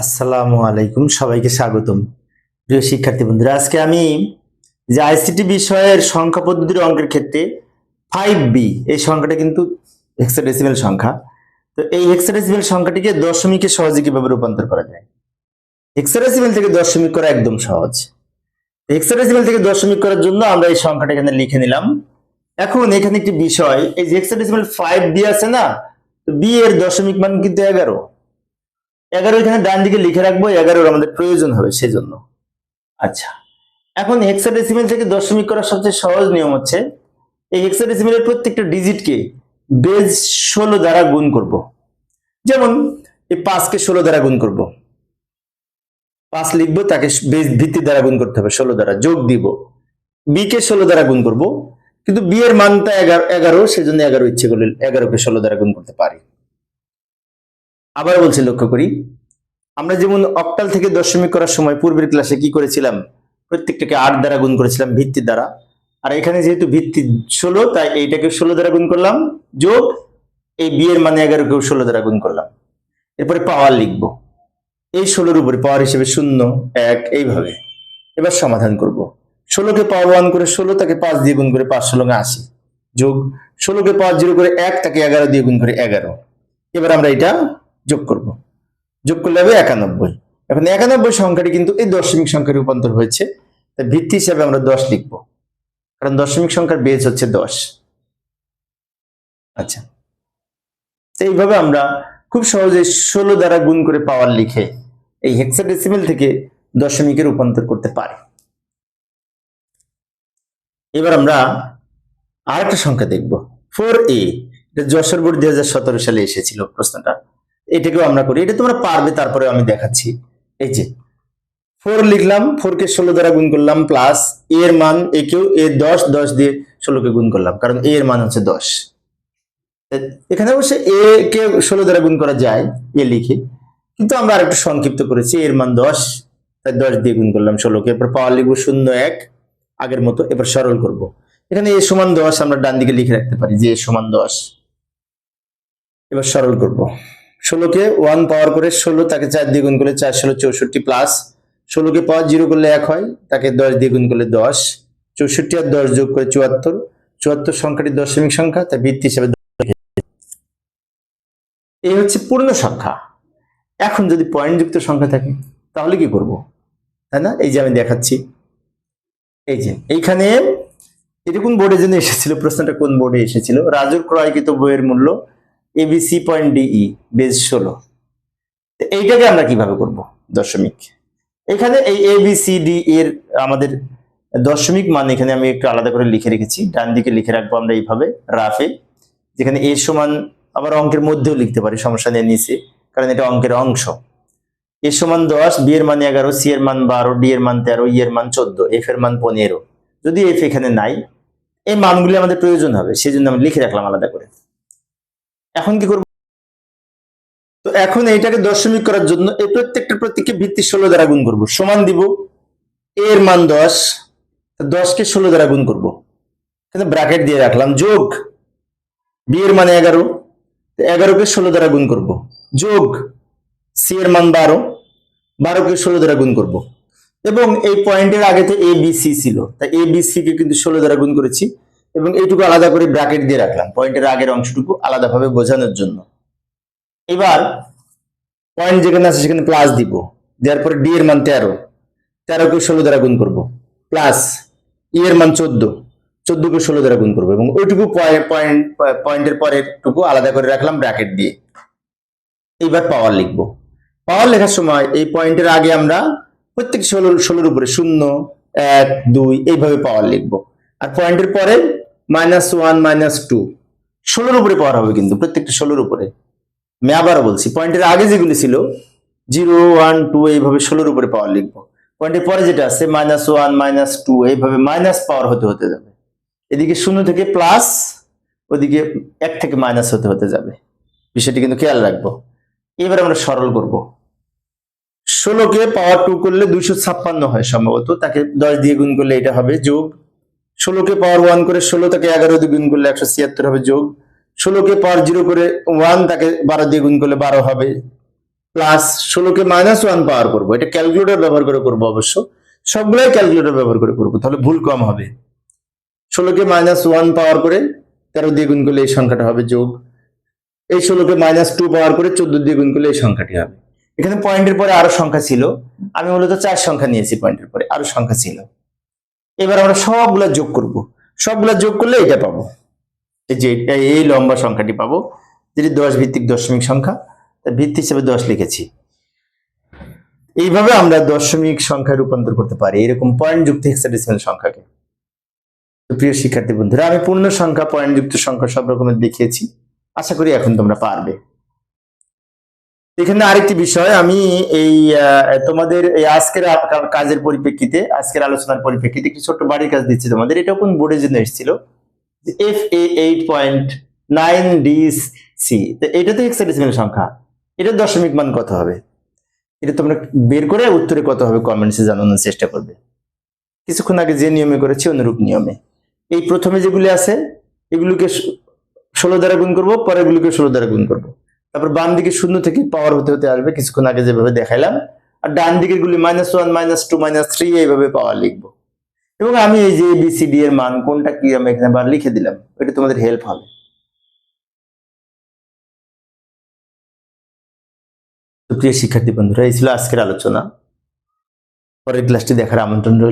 আসসালামু আলাইকুম, সবাইকে স্বাগতম। প্রিয় শিক্ষার্থী বন্ধুরা, আজকে আমি যে আইসিটি বিষয়ের সংখ্যা পদ্ধতির অঙ্কের ক্ষেত্রে ফাইভ বি এই সংখ্যাটা কিন্তু হেক্সাডেসিমেল সংখ্যা। তো এই হেক্সাডেসিমেল সংখ্যাটিকে দশমিকে সহজে কীভাবে রূপান্তর করা যায়? হেক্সাডেসিমেল থেকে দশমিক করা একদম সহজ। হেক্সাডেসিমেল থেকে দশমিক করার জন্য আমরা এই সংখ্যাটা এখানে লিখে নিলাম। এখন এখানে একটি বিষয়, এই যে হেক্সাডেসিমেল ফাইভ বি আছে না বি এর দশমিক মান কিন্তু এগারো। এগারো এখানে ডান দিকে লিখে রাখব, এগারোর আমাদের প্রয়োজন হবে সেজন্য আচ্ছা এখন হেক্সাডেসিমেল থেকে দশমিক করার সবচেয়ে সহজ নিয়ম হচ্ছে, এই হেক্সাডেসিমেলের প্রত্যেকটা ডিজিটকে বেজ ষোলো দ্বারা গুণ করব। যেমন, এই পাঁচকে ষোলো দ্বারা গুণ করব। পাঁচ লিখব, তাকে বেজ ভিত্তি দ্বারা গুণ করতে হবে, ষোলো দ্বারা যোগ দিব বি কে ষোলো দ্বারা গুণ করব, কিন্তু বি এর মানটা এগারো এগারো, সেজন্য এগারো ইচ্ছে করলে এগারোকে ষোলো দ্বারা গুণ করতে পারি আবার বলছি, লক্ষ্য করি। আমরা যেমন অক্টাল থেকে দশমিক করার সময় পূর্বের ক্লাসে কি করেছিলাম? প্রত্যেকটাকে আট দ্বারা গুণ করেছিলাম ভিত্তি দ্বারা। আর এখানে যেহেতু ভিত্তি ষোলো, তাই এইটাকে ষোলো দ্বারা গুণ করলাম। যোগ, এই বিয়ের মানে এগারোকেও ষোলো দ্বারা গুণ করলাম। এরপরে পাওয়ার লিখব। এই ষোলোর উপরে পাওয়ার হিসেবে শূন্য, এক, এইভাবে। এবার সমাধান করব। ষোলোকে পাওয়ার ওয়ান করে ষোলো, তাকে পাঁচ দিয়ে গুণ করে পাঁচ ষোলো আশি। যোগ, ষোলোকে পাঁচ জিরো করে এক, তাকে এগারো দিয়ে গুণ করে এগারো। এবার আমরা এটা যোগ করব। যোগ করলে হবে একানব্বই। এখন একানব্বই সংখ্যাটি কিন্তু এই দশমিক সংখ্যায় রূপান্তর হয়েছে, তাই ভিত্তি হিসাবে আমরা দশ লিখব। কারণ দশমিক সংখ্যার বেজ হচ্ছে দশ। আচ্ছা। তো এইভাবে আমরা খুব সহজে ষোলো দ্বারা গুণ করে পাওয়ার লিখে এই হেক্সাডেসিমেল থেকে দশমিকে রূপান্তর করতে পারি। এবার আমরা আরেকটা সংখ্যা দেখব। ফোর এ যশোর বোর্ড দুই হাজার সতেরো সালে এসেছিল প্রশ্নটা। এটাকেও আমরা করি। এটা তোমরা পারবে তারপরে আমি দেখাচ্ছি। এই যে ফোর লিখলাম ফোর কে ষোলো দ্বারা গুণ করলাম প্লাস এর মান একেও এ দশ দশ দিয়ে ষোলোকে গুণ করলাম, কারণ এ এর মান হচ্ছে দশ। এখানে অবশ্য এ কে ষোলো দ্বারা গুণ করা যায় এ লিখে। কিন্তু আমরা আর একটু সংক্ষিপ্ত করেছি এর মান দশ, তাই দশ দিয়ে গুণ করলাম ষোলোকে এরপর পাওয়ার লিখব শূন্য এক, আগের মতো এবার সরল করব। এখানে এ সমান দশ আমরা ডান দিকে লিখে রাখতে পারি যে এ সমান দশ। এবার সরল করব। ষোলোকে ওয়ান পাওয়ার করে ষোলো, তাকে চার দিয়ে গুণ করলে চার, ষোলো, চৌষট্টি প্লাস ষোলোকে পাওয়ার জিরো করলে এক হয়, তাকে দশ দিয়ে গুণ করলে দশ। চৌষট্টি আর দশ যোগ করে চুয়াত্তর চুয়াত্তর সংখ্যাটি দশমিক সংখ্যা তাই ভিত্তি হিসেবে। এই হচ্ছে পূর্ণ সংখ্যা। এখন যদি পয়েন্ট যুক্ত সংখ্যা থাকে, তাহলে কি করব? তাই না? এই যে আমি দেখাচ্ছি। এই যে, এইখানে এটা কোন বোর্ডের জন্য এসেছিল? প্রশ্নটা কোন বোর্ডে এসেছিল? রাজুর ক্রয়কৃত বইয়ের মূল্য এবিসি পয়েন্ট ডিই বেজ ষোলো। এইটাকে আমরা কীভাবে করব? দশমিক। এখানে এই এবিসিডি এর আমাদের দশমিক মান এখানে আমি একটু আলাদা করে লিখে রেখেছি। ডান দিকে লিখে রাখব আমরা এইভাবে, রাফে। যেখানে এ সমান আবার অঙ্কের মধ্যেও লিখতে পারি, সমস্যা নিয়ে নিচে। কারণ এটা অঙ্কের অংশ। এ সমান দশ বি এর মান এগারো সি এর মান বারো ডি এর মান তেরো ই এর মান চোদ্দ এফ এর মান পনেরো। যদি এফ এখানে নাই, এই মানগুলি আমাদের প্রয়োজন হবে সেই জন্য আমি লিখে রাখলাম আলাদা করে। এখন কি করব? তো এখন এইটাকে দশমিক করার জন্য এই প্রত্যেকটা প্রত্যেককে ভিত্তি ষোলো দ্বারা গুণ করব। সমান দিব এর মান দশ দশকে ষোলো দ্বারা গুণ করব। কিন্তু ব্র্যাকেট দিয়ে রাখলাম, যোগ বি এর মান এগারো এগারোকে ষোলো দ্বারা গুণ করব। যোগ সি এর মান বারো, বারোকে ষোলো দ্বারা গুণ করব। এবং এই পয়েন্টের আগে তো এ বি সি ছিল তাই এ বি সি কে কিন্তু ষোলো দ্বারা গুণ করেছি। এবং এইটুকু আলাদা করে ব্র্যাকেট দিয়ে রাখলাম। পয়েন্টের আগের অংশটুকু আলাদাভাবে বোঝানোর জন্য। এবার পয়েন্ট যেখানে আছে সেখানে প্লাস দিব। দেওয়ার পরে ডি এর মান তেরো। তেরোকে ষোলো দ্বারা গুণ করব। প্লাস ই এর মান চোদ্দ। চোদ্দকে ষোলো দ্বারা গুণ করব এবং ওইটুকু পয়েন্ট পয়েন্টের পরের টুকু আলাদা করে রাখলাম ব্র্যাকেট দিয়ে। এইবার পাওয়ার লিখব। পাওয়ার লেখার সময় এই পয়েন্টের আগে আমরা প্রত্যেক ষোলো ষোলোর উপরে শূন্য, এক, দুই এইভাবে পাওয়ার লিখব। আর পয়েন্টের পরে মাইনাস ওয়ান মাইনাস টু ষোলোর উপরে পাওয়ার হবে কিন্তু, প্রত্যেকটা ষোলোর উপরে। আমি আবারও বলছি পয়েন্টের আগে যেগুলি ছিল জিরো ওয়ান টু এইভাবে ষোলোর উপরে পাওয়ার লিখব। পয়েন্টের পরে যেটা আছে মাইনাস ওয়ান মাইনাস টু এইভাবে মাইনাস পাওয়ার হতে হতে যাবে। এদিকে শূন্য থেকে প্লাস ওদিকে এক থেকে মাইনাস হতে হতে যাবে। বিষয়টি কিন্তু খেয়াল রাখব। এবার আমরা সরল করব। ষোলোকে পাওয়ার টু করলে দুইশো ছাপ্পান্ন হয় সম্ভবত, তাকে দশ দিয়ে গুণ করলে এটা হবে যোগ ষোলোকে পাওয়ার ওয়ান করে ষোলো তাকে এগারো দিয়ে গুণ করলে একশো ছিয়াত্তর হবে যোগ। ষোলোকে পাওয়ার জিরো করে ওয়ান তাকে বারো দিয়ে গুণ করলে বারো হবে। প্লাস ষোলোকে মাইনাস ওয়ান পাওয়ার করব। এটা ক্যালকুলেটর ব্যবহার করে করব অবশ্য। সবগুলাই ক্যালকুলেটর ব্যবহার করে করব, তাহলে ভুল কম হবে। ষোলোকে মাইনাস ওয়ান পাওয়ার করে তেরো দিয়ে গুণ করলে এই সংখ্যাটা হবে যোগ। এই ষোলোকে মাইনাস টু পাওয়ার করে চোদ্দ দিয়ে গুণ করলে এই সংখ্যাটি হবে। এখানে পয়েন্টের পরে আরও সংখ্যা ছিল। আমি মূলত চার সংখ্যা নিয়েছি পয়েন্টের পরে, আরও সংখ্যা ছিল। এবার আমরা সবগুলা যোগ করব। সবগুলা যোগ করলে এটা পাবো। এই যে, এই লম্বা সংখ্যাটি পাবো। যেটি দশ ভিত্তিক দশমিক সংখ্যা, তার ভিত্তি হিসেবে দশ লিখেছি। এইভাবে আমরা দশমিক সংখ্যা রূপান্তর করতে পারি, এরকম পয়েন্ট যুক্ত হেক্সাডেসিমাল সংখ্যাকে। প্রিয় শিক্ষার্থী বন্ধুরা, আমি পূর্ণ সংখ্যা পয়েন্ট যুক্ত সংখ্যা সব রকমের দেখিয়েছি। আশা করি এখন তোমরা পারবে। এখানে আরেকটি বিষয়, আমি এই তোমাদের এই আজকের কাজের পরিপ্রেক্ষিতে, আজকের আলোচনার পরিপ্রেক্ষিতে একটি ছোট্ট বাড়ির কাজ দিচ্ছি তোমাদের। এটা কোন বোর্ডের জন্য এসেছিল? F A eight point nine D C এটা তো হেক্সাডেসিমাল সংখ্যা। এটা দশমিক মান কত হবে? এটা তোমরা বের করে উত্তরে কত হবে কমেন্টসে জানানোর চেষ্টা করবে। কিছুক্ষণ আগে যে নিয়মে করেছি, অনুরূপ নিয়মে। এই প্রথমে যেগুলি আছে, এগুলোকে ষোলো দ্বারা গুণ করব, পরেরগুলোকে ষোলো দ্বারা গুণ করব। তারপর বাম দিকে শূন্য থেকে পাওয়ার হতে হতে আসবে, কিছুক্ষণ আগে যেভাবে দেখাইলাম, আর ডান দিকের গুলি minus one minus two minus three এইভাবে পাওয়ার লিখব। এবং আমি এই যে বিসিডি এর মান, কোনটা কি আমি এখানে বার লিখে দিলাম, এটা তোমাদের হেল্প হবে। প্রিয় শিক্ষার্থী বন্ধুরা, এই ছিল আজকের আলোচনা। পরের ক্লাসটি দেখার আমন্ত্রণ রইল।